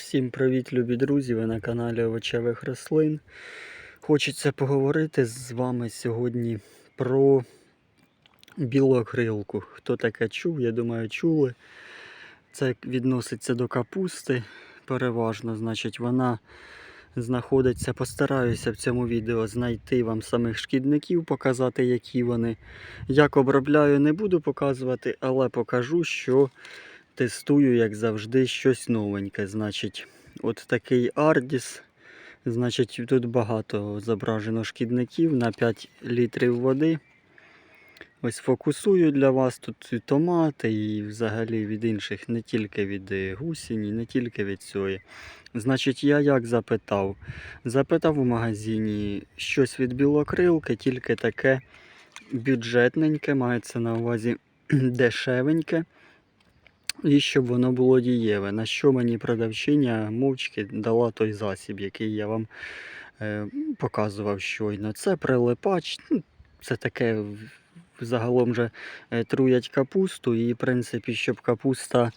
Всім привіт, любі друзі! Ви на каналі Овочевих рослин. Хочеться поговорити з вами сьогодні про білокрилку. Хто таке чув, я думаю, чули. Це відноситься до капусти переважно. Значить, вона знаходиться. Постараюся в цьому відео знайти вам самих шкідників, показати, які вони. Як обробляю, не буду показувати, але покажу, що тестую, як завжди, щось новеньке. Значить, от такий Ардіс. Значить, тут багато зображено шкідників на 5 літрів води. Ось фокусую для вас тут і томати, і взагалі від інших, не тільки від е, гусіні, не тільки від цієї. Значить, я як запитав? Запитав у магазині щось від білокрилки, тільки таке бюджетненьке, мається на увазі дешевеньке. І щоб воно було дієве. На що мені продавчиня мовчки дала той засіб, який я вам е, показував щойно. Це прилипач, ну, це таке загалом же е, труять капусту. І, в принципі, щоб капуста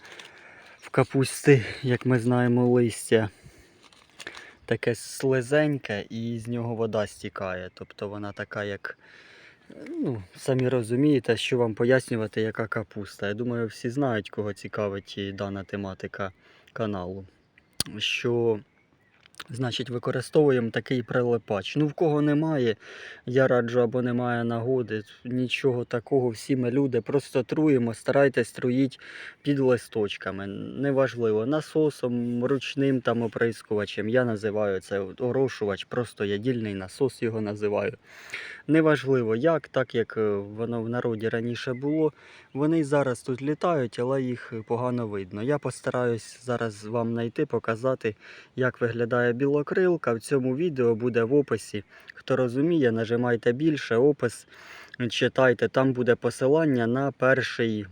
в капусти, як ми знаємо, листя таке слизеньке і з нього вода стікає. Тобто вона така, як. Ну, самі розумієте, що вам пояснювати, яка капуста. Я думаю, всі знають, кого цікавить дана тематика каналу. Що, значить, використовуємо такий прилипач. Ну, в кого немає, я раджу або немає нагоди. Нічого такого, всі ми люди, просто труємо, старайтесь труїть під листочками. Неважливо, насосом, ручним там оприскувачем. Я називаю це орошувач, просто ядільний насос його називаю. Неважливо як, так як е, воно в народі раніше було. Вони зараз тут літають, але їх погано видно. Я постараюсь зараз вам знайти, показати, як виглядає білокрилка. В цьому відео буде в описі. Хто розуміє, нажимайте більше, опис читайте. Там буде посилання на перший.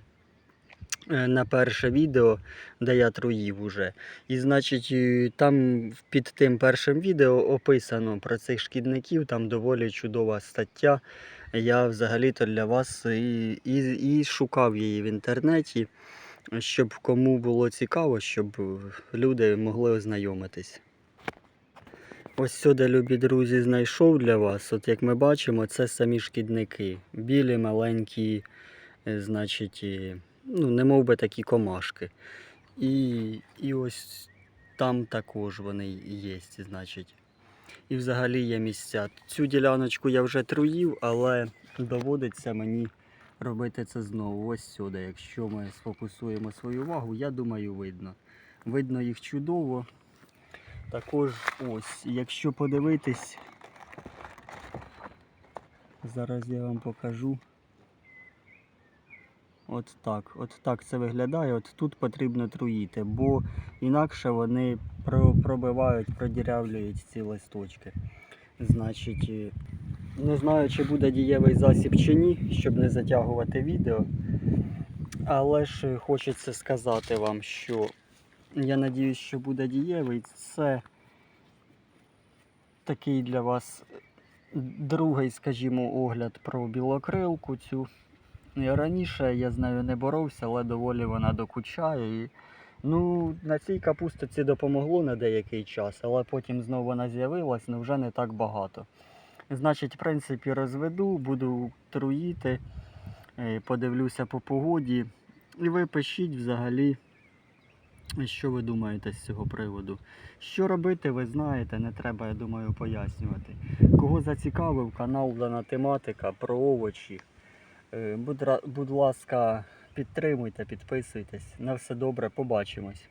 е, На перше відео, де я труїв уже. І значить, там під тим першим відео описано про цих шкідників, там доволі чудова стаття. Я взагалі-то для вас і, і, і шукав її в інтернеті, щоб кому було цікаво, щоб люди могли ознайомитись. Ось сюди, любі друзі, знайшов для вас. От як ми бачимо, це самі шкідники. Білі, маленькі, е, значить, ну, не мов би такі комашки. І, і ось там також вони є, значить. І взагалі є місця. Цю діляночку я вже труїв, але доводиться мені робити це знову. Ось сюди. Якщо ми сфокусуємо свою увагу, я думаю, видно. Видно їх чудово. Також ось, якщо подивитись, зараз я вам покажу. От так, от так це виглядає. От тут потрібно труїти, бо інакше вони пробивають, продірявлюють ці листочки. Значить, е, не знаю, чи буде дієвий засіб чи ні, щоб не затягувати відео. Але ж е, хочеться сказати вам, що я надіюсь, що буде дієвий. Це такий для вас другий, скажімо, огляд про білокрилку цю. Раніше я з нею не боровся, але доволі вона докучає. І, ну, на цій капустиці допомогло на деякий час, але потім знову вона з'явилась, але вже не так багато. Значить, в принципі, розведу, буду труїти, е, подивлюся по погоді. І ви пишіть взагалі, що ви думаєте з цього приводу. Що робити, ви знаєте, не треба, я думаю, пояснювати. Кого зацікавив канал дана тематика про овочі. Е, Будь, ласка, підтримуйте, підписуйтесь. На все добре, побачимось.